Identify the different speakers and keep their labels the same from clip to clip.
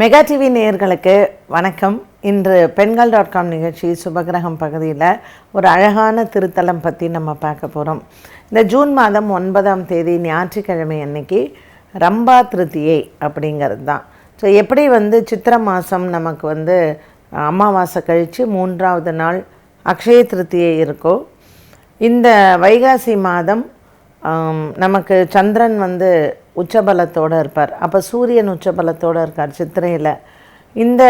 Speaker 1: Mega TV நேயர்களுக்கு வணக்கம். இன்று பெண்கள் டாட் காம் நிகழ்ச்சி சுபகிரகம் பகுதியில் ஒரு அழகான திருத்தலம் பற்றி நம்ம பார்க்க போகிறோம் இந்த ஜூன் மாதம் ஒன்பதாம் தேதி ஞாயிற்றுக்கிழமை அன்னைக்கு ரம்பா திருத்தியை அப்படிங்கிறது தான். ஸோ எப்படி வந்து சித்திர மாதம் நமக்கு வந்து அமாவாசை கழித்து மூன்றாவது நாள் அக்ஷய திருத்தியை இருக்கோ இந்த வைகாசி மாதம் நமக்கு சந்திரன் வந்து உச்சபலத்தோடு இருப்பார். அப்போ சூரியன் உச்சபலத்தோடு இருக்கார் சித்திரையில். இந்த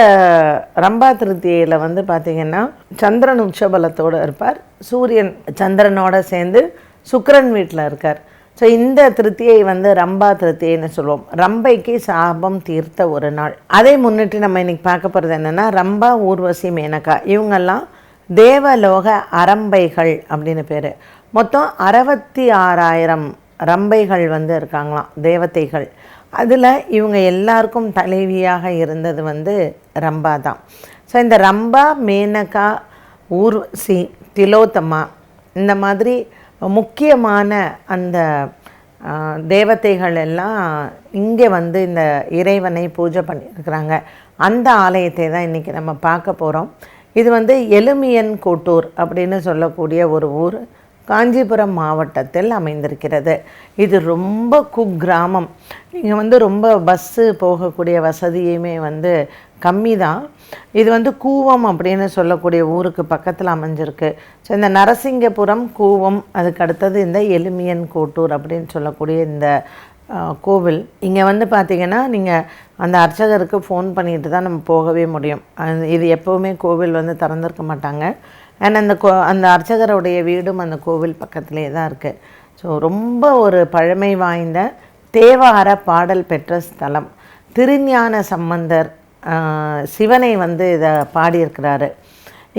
Speaker 1: ரம்பா திருத்தியில் வந்து பார்த்திங்கன்னா சந்திரன் உச்சபலத்தோடு இருப்பார். சூரியன் சந்திரனோட சேர்ந்து சுக்கரன் வீட்டில் இருக்கார். ஸோ இந்த திருத்தியை வந்து ரம்பா திருத்தியைன்னு சொல்லுவோம் ரம்பைக்கு சாபம் தீர்த்த ஒரு நாள். அதை முன்னிட்டு நம்ம இன்றைக்கி பார்க்க போகிறது என்னென்னா ரம்பா ஊர்வசி மேனகா. இவங்கெல்லாம் தேவலோக அரம்பைகள் அப்படின்னு பேர். மொத்தம் அறுபத்தி ஆறாயிரம் ரம்பைகள் வந்து இருக்காங்களாம் தேவதைகள். அதில் இவங்க எல்லாருக்கும் தலைவியாக இருந்தது வந்து ரம்பா தான். ஸோ இந்த ரம்பா மேனகா ஊர்வசி திலோத்தமா இந்த மாதிரி முக்கியமான அந்த தேவதைகள் எல்லாம் இங்கே வந்து இந்த இறைவனை பூஜை பண்ணியிருக்கிறாங்க. அந்த ஆலயத்தை தான் இன்றைக்கி நம்ம பார்க்க போகிறோம் இது வந்து எலுமியன் கோட்டூர் அப்படின்னு சொல்லக்கூடிய ஒரு ஊர். காஞ்சிபுரம் மாவட்டத்தில் அமைந்திருக்கிறது. இது ரொம்ப குக்கிராமம் இங்கே வந்து ரொம்ப பஸ்ஸு போகக்கூடிய வசதியுமே வந்து கம்மி தான் இது வந்து கூவம் அப்படின்னு சொல்லக்கூடிய ஊருக்கு பக்கத்தில் அமைஞ்சிருக்கு. ஸோ இந்த நரசிங்கபுரம் கூவம் அதுக்கு அடுத்தது இந்த எலுமியன் கோட்டூர் அப்படின்னு சொல்லக்கூடிய இந்த கோவில். இங்கே வந்து பார்த்திங்கன்னா நீங்கள் அந்த அர்ச்சகருக்கு ஃபோன் பண்ணிட்டு தான் நம்ம போகவே முடியும். அது இது எப்போவுமே கோவில் வந்து திறந்திருக்க மாட்டாங்க. அண்ட் அந்த கோ அந்த அர்ச்சகருடைய வீடும் அந்த கோவில் பக்கத்திலே தான் இருக்குது ஸோ ரொம்ப ஒரு பழமை வாய்ந்த தேவார பாடல் பெற்ற ஸ்தலம். திருஞான சம்பந்தர் சிவனை வந்து இதை பாடியிருக்கிறாரு.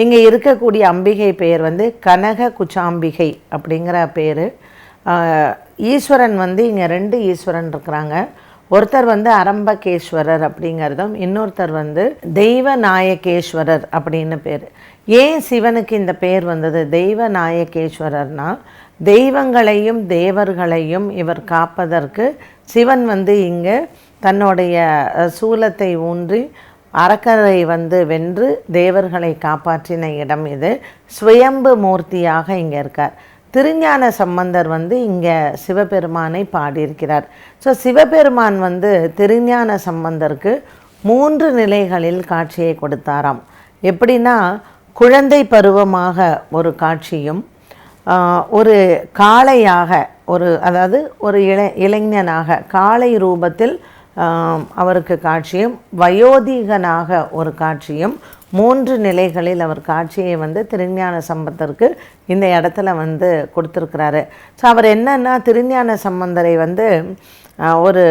Speaker 1: இங்கே இருக்கக்கூடிய அம்பிகை பெயர் வந்து கனக குச்சாம்பிகை அப்படிங்கிற பேர். ஈஸ்வரன் வந்து இங்கே ரெண்டு ஈஸ்வரன் இருக்கிறாங்க. ஒருத்தர் வந்து அரம்பகேஸ்வரர் அப்படிங்கிறதும் இன்னொருத்தர் வந்து தெய்வ நாயகேஸ்வரர் அப்படின்னு பேர். ஏன் சிவனுக்கு இந்த பேர் வந்தது? தெய்வ நாயகேஸ்வரர்னா தெய்வங்களையும் தேவர்களையும் இவர் காப்பதற்கு சிவன் வந்து இங்கே தன்னுடைய சூலத்தை ஊன்றி அரக்கரை வந்து வென்று தேவர்களை காப்பாற்றின இடம் இது. சுயம்பு மூர்த்தியாக இங்கே இருக்கார். திருஞான சம்பந்தர் வந்து இங்கே சிவபெருமானை பாடியிருக்கிறார். ஸோ சிவபெருமான் வந்து திருஞான சம்பந்தருக்கு மூன்று நிலைகளில் காட்சியை கொடுத்தாராம். எப்படின்னா குழந்தை பருவமாக ஒரு காட்சியும் ஒரு காளையாக ஒரு அதாவது ஒரு இளை இளைஞனாக காளை ரூபத்தில் அவருக்கு காட்சியும் வயோதிகனாக ஒரு காட்சியும் மூன்று நிலைகளில் அவர் காட்சியை வந்து திருஞான சம்பந்தருக்கு இந்த இடத்துல வந்து கொடுத்துருக்கிறாரு. ஸோ அவர் என்னன்னா திருஞான சம்பந்தரை வந்து ஒரு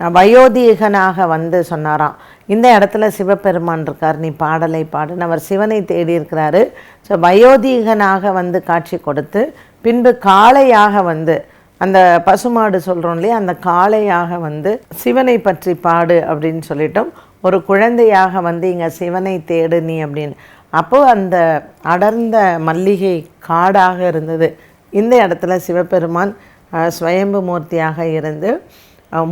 Speaker 1: வயோதிகனாக வந்து சொன்னாராம். இந்த இடத்துல சிவபெருமான் இருக்கார் நீ பாடலை பாடுன்னு அவர் சிவனை தேடி இருக்கிறாரு. ஸோ வயோதிகனாக வந்து காட்சி கொடுத்து பின்பு காளையாக வந்து அந்த பசுமாடு சொல்கிறோம் இல்லையா அந்த காளையாக வந்து சிவனை பற்றி பாடு அப்படின்னு சொல்லிட்டோம் ஒரு குழந்தையாக வந்து இங்கே சிவனை தேடு நீ அப்படின்னு. அப்போது அந்த அடர்ந்த மல்லிகை காடாக இருந்தது. இந்த இடத்துல சிவபெருமான் ஸ்வயம்பு மூர்த்தியாக இருந்து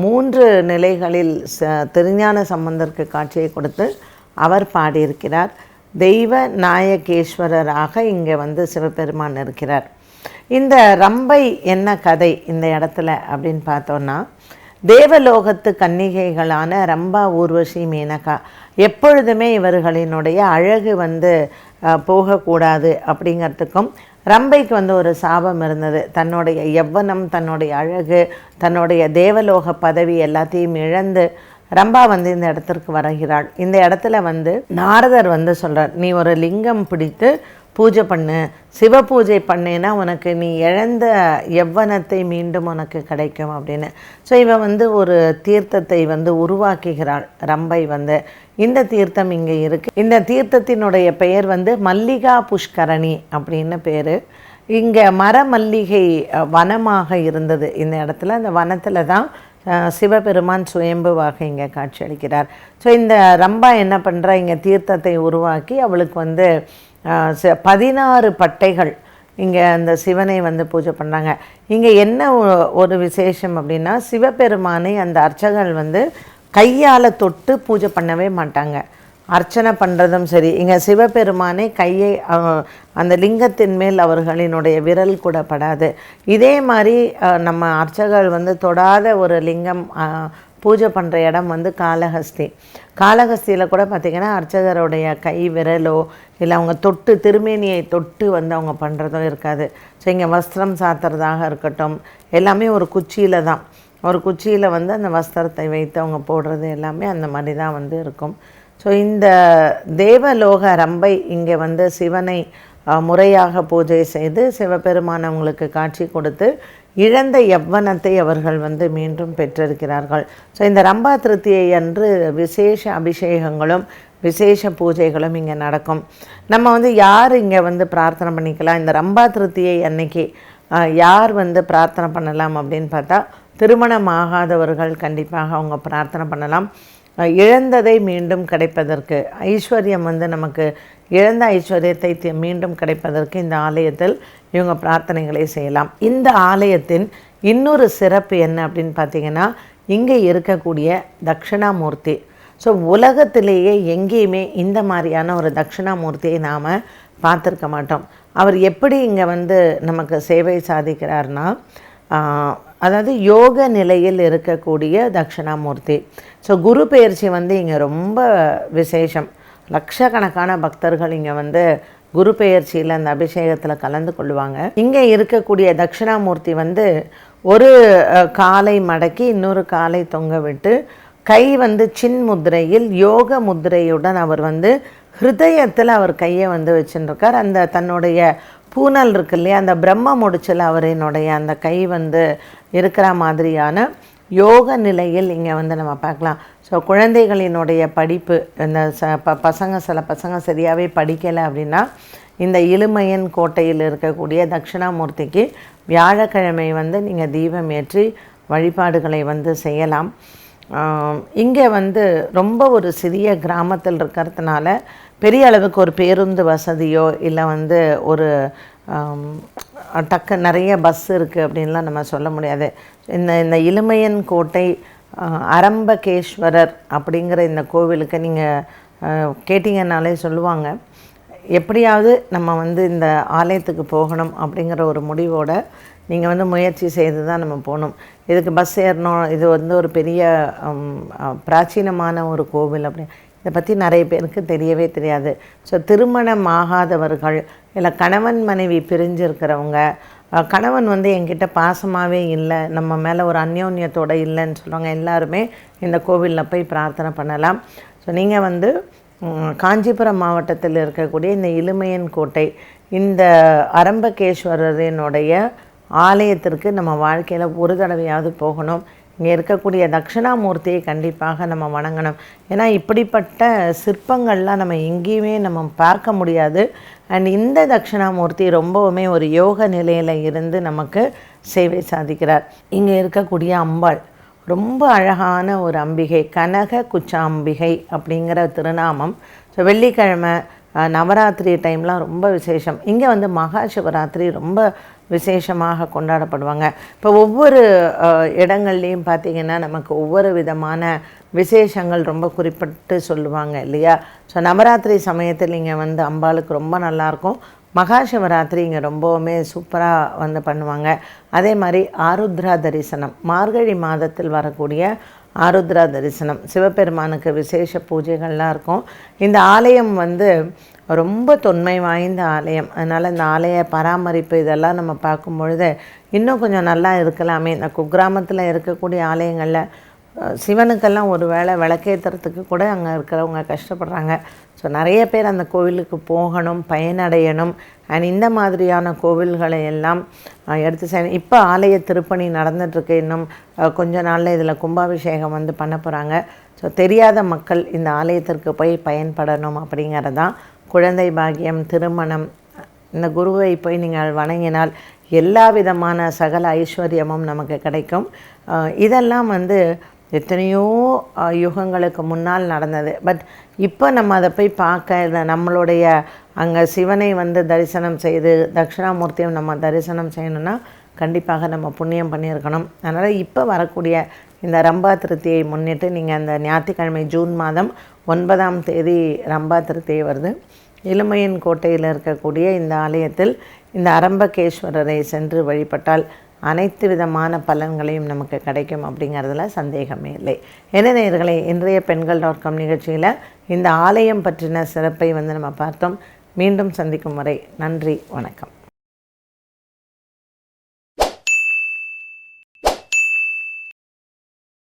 Speaker 1: மூன்று நிலைகளில் ச திருஞான சம்பந்தருக்கு காட்சியை கொடுத்து அவர் பாடியிருக்கிறார். தெய்வ நாயகேஸ்வரராக இங்கே வந்து சிவபெருமான் இருக்கிறார். இந்த ரம்பை என்ன கதை இந்த இடத்துல அப்படின்னு பார்த்தோன்னா தேவலோகத்து கன்னிகைகளான ரம்பா ஊர்வசி மேனகா எப்பொழுதுமே இவர்களினுடைய அழகு வந்து போகக்கூடாது அப்படிங்கிறதுக்கும் ரம்பைக்கு வந்து ஒரு சாபம் இருந்தது. தன்னுடைய எவ்வனம் தன்னுடைய அழகு தன்னுடைய தேவலோக பதவி எல்லாத்தையும் இழந்து ரம்பா வந்து இந்த இடத்திற்கு வருகிறாள். இந்த இடத்துல வந்து நாரதர் வந்து சொல்கிறார் நீ ஒரு லிங்கம் பிடித்து பூஜை பண்ணு சிவ பூஜை பண்ணேன்னா உனக்கு நீ இழந்த எவ்வனத்தை மீண்டும் உனக்கு கிடைக்கும் அப்படின்னு. ஸோ இவன் வந்து ஒரு தீர்த்தத்தை வந்து உருவாக்குகிறாள். ரம்பை வந்து இந்த தீர்த்தம் இங்கே இருக்குது இந்த தீர்த்தத்தினுடைய பெயர் வந்து மல்லிகா புஷ்கரணி அப்படின்னு பேர். இங்கே மர மல்லிகை வனமாக இருந்தது. இந்த இடத்துல அந்த வனத்தில் தான் சிவபெருமான் சுயம்புவாக இங்கே காட்சியளிக்கிறார். ஸோ இந்த ரம்பா என்ன பண்ணுறா இங்கே தீர்த்தத்தை உருவாக்கி அவளுக்கு வந்து பதினாறு பட்டைகள் இங்கே அந்த சிவனை வந்து பூஜை பண்ணாங்க. இங்கே என்ன ஒ- ஒரு விசேஷம் அப்படின்னா சிவபெருமானை அந்த அர்ச்சகர்கள் வந்து கையால் தொட்டு பூஜை பண்ணவே மாட்டாங்க. அர்ச்சனை பண்ணுறதும் சரி இங்கே சிவபெருமானே கையை அந்த லிங்கத்தின் மேல் அவர்களினுடைய விரல் கூட படாது. இதே மாதிரி நம்ம அர்ச்சகர்கள் வந்து தொடாத ஒரு லிங்கம் பூஜை பண்ணுற இடம் வந்து காளஹஸ்தி. காலஹஸ்தியில் கூட பார்த்திங்கன்னா அர்ச்சகருடைய கை விரலோ இல்லை அவங்க தொட்டு திருமேனியை தொட்டு வந்து அவங்க பண்ணுறதோ இருக்காது. ஸோ இங்கே வஸ்திரம் சாத்துறதாக இருக்கட்டும் எல்லாமே ஒரு குச்சியில் தான். ஒரு குச்சியில் வந்து அந்த வஸ்திரத்தை வைத்து அவங்க போடுறது எல்லாமே அந்த மாதிரி தான் வந்து இருக்கும். ஸோ இந்த தேவலோக ரம்பை இங்கே வந்து சிவனை முறையாக பூஜை செய்து சிவபெருமான் அவங்களுக்கு காட்சி கொடுத்து இழந்த யவ்வனத்தை அவர்கள் வந்து மீண்டும் பெற்றிருக்கிறார்கள். ஸோ இந்த ரம்பா திருத்தியை அன்று விசேஷ அபிஷேகங்களும் விசேஷ பூஜைகளும் இங்கே நடக்கும். நம்ம வந்து யார் இங்கே வந்து பிரார்த்தனை பண்ணிக்கலாம்? இந்த ரம்பா திருத்தியை அன்னைக்கு யார் வந்து பிரார்த்தனை பண்ணலாம் அப்படின்னு பார்த்தா திருமணம் ஆகாதவர்கள் கண்டிப்பாக அவங்க பிரார்த்தனை பண்ணலாம். இழந்ததை மீண்டும் கிடைப்பதற்கு ஐஸ்வர்யம் வந்து நமக்கு இழந்த ஐஸ்வர்யத்தை மீண்டும் கிடைப்பதற்கு இந்த ஆலயத்தில் இவங்க பிரார்த்தனைகளை செய்யலாம். இந்த ஆலயத்தின் இன்னொரு சிறப்பு என்ன அப்படின்னு பார்த்தீங்கன்னா இங்கே இருக்கக்கூடிய தட்சிணாமூர்த்தி. ஸோ உலகத்திலேயே எங்கேயுமே இந்த மாதிரியான ஒரு தட்சிணாமூர்த்தியை நாம் பார்த்துருக்க மாட்டோம். அவர் எப்படி இங்கே வந்து நமக்கு சேவை சாதிக்கிறார்னா அதாவது யோக நிலையில் இருக்கக்கூடிய தட்சிணாமூர்த்தி. ஸோ குரு பெயர்ச்சி வந்து இங்கே ரொம்ப விசேஷம். லட்சக்கணக்கான பக்தர்கள் இங்கே வந்து குரு பெயர்ச்சியில் அந்த அபிஷேகத்தில் கலந்து கொள்வாங்க. இங்கே இருக்கக்கூடிய தட்சிணாமூர்த்தி வந்து ஒரு காலை மடக்கி இன்னொரு காலை தொங்க விட்டு கை வந்து சின் முத்திரையில் யோக முத்திரையுடன் அவர் வந்து ஹிருதயத்தில் அவர் கையை வந்து வச்சுருக்கார். அந்த தன்னுடைய பூனல் இருக்கு இல்லையா அந்த பிரம்ம முடிச்சில் அவரினுடைய அந்த கை வந்து இருக்கிற மாதிரியான யோக நிலையில் இங்கே வந்து நம்ம பார்க்கலாம். ஸோ குழந்தைகளினுடைய படிப்பு இந்த ச ப பசங்க சில பசங்க சரியாகவே படிக்கலை அப்படின்னா இந்த இழுமையன் கோட்டையில் இருக்கக்கூடிய தட்சிணாமூர்த்திக்கு வியாழக்கிழமை வந்து நீங்கள் தீபம் ஏற்றி வழிபாடுகளை வந்து செய்யலாம். இங்கே வந்து ரொம்ப ஒரு சிறிய கிராமத்தில் இருக்கிறதுனால பெரிய அளவுக்கு ஒரு பேருந்து வசதியோ இல்லை வந்து ஒரு டக்கு நிறைய பஸ் இருக்குது அப்படின்லாம் நம்ம சொல்ல முடியாது. இந்த இந்த இளமையன் கோட்டை அரம்பகேஸ்வரர் அப்படிங்கிற இந்த கோவிலுக்கு நீங்கள் கேட்டிங்கனாலே சொல்லுவாங்க. எப்படியாவது நம்ம வந்து இந்த ஆலயத்துக்கு போகணும் அப்படிங்கிற ஒரு முடிவோட நீங்கள் வந்து முயற்சி செய்து தான் நம்ம போகணும். இதுக்கு பஸ் ஏறணும் இது வந்து ஒரு பெரிய பிராச்சீனமான ஒரு கோவில் அப்படி. இதை பற்றி நிறைய பேருக்கு தெரியவே தெரியாது. ஸோ திருமணம் ஆகாதவர்கள் இல்லை கணவன் மனைவி பிரிஞ்சிருக்கிறவங்க கணவன் வந்து என்கிட்ட பாசமாகவே இல்லை நம்ம மேலே ஒரு அந்யோன்யத்தோடு இல்லைன்னு சொல்லுவாங்க. எல்லாருமே இந்த கோவிலில் போய் பிரார்த்தனை பண்ணலாம். ஸோ நீங்கள் வந்து காஞ்சிபுரம் மாவட்டத்தில் இருக்கக்கூடிய இந்த இலுமையன் கோட்டை இந்த அரம்பகேஸ்வரரினுடைய ஆலயத்திற்கு நம்ம வாழ்க்கையில் ஒரு தடவையாவது போகணும். இங்கே இருக்கக்கூடிய தட்சிணாமூர்த்தியை கண்டிப்பாக நம்ம வணங்கணும். ஏன்னா இப்படிப்பட்ட சிற்பங்கள்லாம் நம்ம எங்கேயுமே நம்ம பார்க்க முடியாது. அண்ட் இந்த தட்சிணாமூர்த்தி ரொம்பவுமே ஒரு யோக நிலையில் இருந்து நமக்கு சேவை சாதிக்கிறார். இங்கே இருக்கக்கூடிய அம்பாள் ரொம்ப அழகான ஒரு அம்பிகை கனக குச்சாம்பிகை அப்படிங்கிற திருநாமம். ஸோ வெள்ளிக்கிழமை நவராத்திரி டைம்லாம் ரொம்ப விசேஷம். இங்கே வந்து மகா சிவராத்திரி ரொம்ப விசேஷமாக கொண்டாடப்படுவாங்க. இப்போ ஒவ்வொரு இடங்கள்லையும் பார்த்திங்கன்னா நமக்கு ஒவ்வொரு விதமான விசேஷங்கள் ரொம்ப குறிப்பிட்டு சொல்லுவாங்க இல்லையா? ஸோ நவராத்திரி சமயத்தில் இங்கே வந்து அம்பாளுக்கு ரொம்ப நல்லாயிருக்கும் மகா சிவராத்திரி இங்கே ரொம்பவுமே சூப்பராக வந்து பண்ணுவாங்க. அதே மாதிரி ஆருத்ரா தரிசனம். மார்கழி மாதத்தில் வரக்கூடிய ஆருத்ரா தரிசனம். சிவபெருமானுக்கு விசேஷ பூஜைகள்லாம் இருக்கும். இந்த ஆலயம் வந்து ரொம்ப தொன்மை வாய்ந்த ஆலயம். அதனால் இந்த ஆலய பராமரிப்பு இதெல்லாம் நம்ம பார்க்கும் பொழுது இன்னும் கொஞ்சம் நல்லா இருக்கலாமே. இந்த குக்கிராமத்தில் இருக்கக்கூடிய ஆலயங்களில் சிவனுக்கெல்லாம் ஒரு வேளை விளக்கேற்றுறதுக்கு கூட அங்கே இருக்கிறவங்க கஷ்டப்படுறாங்க. ஸோ நிறைய பேர் அந்த கோவிலுக்கு போகணும் பயனடையணும். அண்ட் இந்த மாதிரியான கோவில்களை எல்லாம் எடுத்து செய்யணும் இப்போ ஆலய திருப்பணி நடந்துட்டுருக்கு இன்னும் கொஞ்ச நாளில் இதில் கும்பாபிஷேகம் வந்து பண்ண போகிறாங்க ஸோ தெரியாத மக்கள் இந்த ஆலயத்திற்கு போய் பயன்படணும் அப்படிங்கிறது தான் குழந்தை பாக்கியம் திருமணம் இந்த குருவை போய் நீங்கள் வணங்கினால் எல்லா விதமான சகல ஐஸ்வர்யமும் நமக்கு கிடைக்கும். இதெல்லாம் வந்து எத்தனையோ யுகங்களுக்கு முன்னால் நடந்தது. பட் இப்போ நம்ம அதை போய் பார்க்க இதை நம்மளுடைய அங்கே சிவனை வந்து தரிசனம் செய்து தட்சிணாமூர்த்தியும் நம்ம தரிசனம் செய்யணும்னா கண்டிப்பாக நம்ம புண்ணியம் பண்ணியிருக்கணும். அதனால் இப்போ வரக்கூடிய இந்த ரம்பா திருத்தியை முன்னிட்டு நீங்கள் அந்த ஞாயிற்றுக்கிழமை ஜூன் மாதம் ஒன்பதாம் தேதி ரம்பா திருத்தியை வருது. இளமையின் கோட்டையில் இருக்கக்கூடிய இந்த ஆலயத்தில் இந்த அரம்பகேஸ்வரரை சென்று வழிபட்டால் அனைத்து விதமான பலன்களையும் நமக்கு கிடைக்கும் அப்படிங்கிறதுல சந்தேகமே இல்லை. என்ன நேயர்களே இன்றைய பெண்கள் டாட் காம் நிகழ்ச்சியில் இந்த ஆலயம் பற்றின சிறப்பை வந்து நம்ம பார்த்தோம். மீண்டும் சந்திக்கும் வரை நன்றி வணக்கம்.